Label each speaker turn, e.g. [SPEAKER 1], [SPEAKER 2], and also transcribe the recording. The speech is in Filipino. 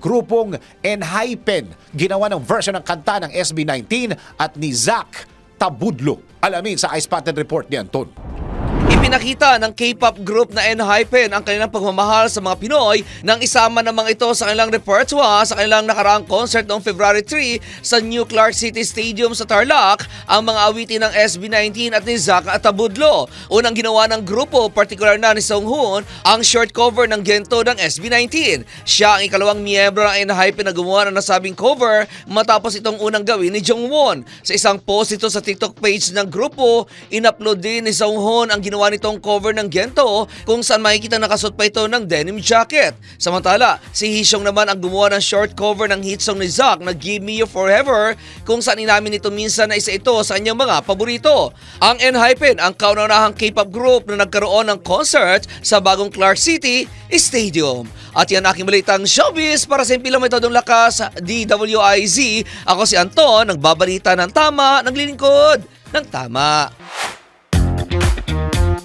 [SPEAKER 1] grupong Enhypen. Ginawa ng version ng kanta ng SB19 at ni Zach Tabudlo. Alamin sa Ice Patent Report ni Anton.
[SPEAKER 2] Ipinakita ng K-pop group na Enhypen ang kanilang pagmamahal sa mga Pinoy nang isama namang ito sa kanilang repertoire sa kanilang nakaraang concert noong February 3 sa New Clark City Stadium sa Tarlac ang mga awitin ng SB19 at ni Zac Atabudlo. Unang ginawa ng grupo, partikular na ni Song Hoon, ang short cover ng gento ng SB19. Siya ang ikalawang miyembro ng Enhypen na gumawa ng nasabing cover matapos itong unang gawin ni Jongwon. Sa isang post ito sa TikTok page ng grupo, in-upload din ni Song Hoon ang ginawa nitong cover ng Gento kung saan makikita nakasuot pa ito ng denim jacket. Samantala, si Hisyong naman ang gumawa ng short cover ng hit song ni Zack na Give Me You Forever kung saan inamin ito minsan na isa ito sa kanyang mga paborito. Ang Enhypen ang kauna-unahang K-pop group na nagkaroon ng concert sa bagong Clark City Stadium. At yan aking balitang showbiz para sa impilang metodong lakas DWIZ. Ako si Anton, nagbabalita ng tama, naglilingkod ng tama.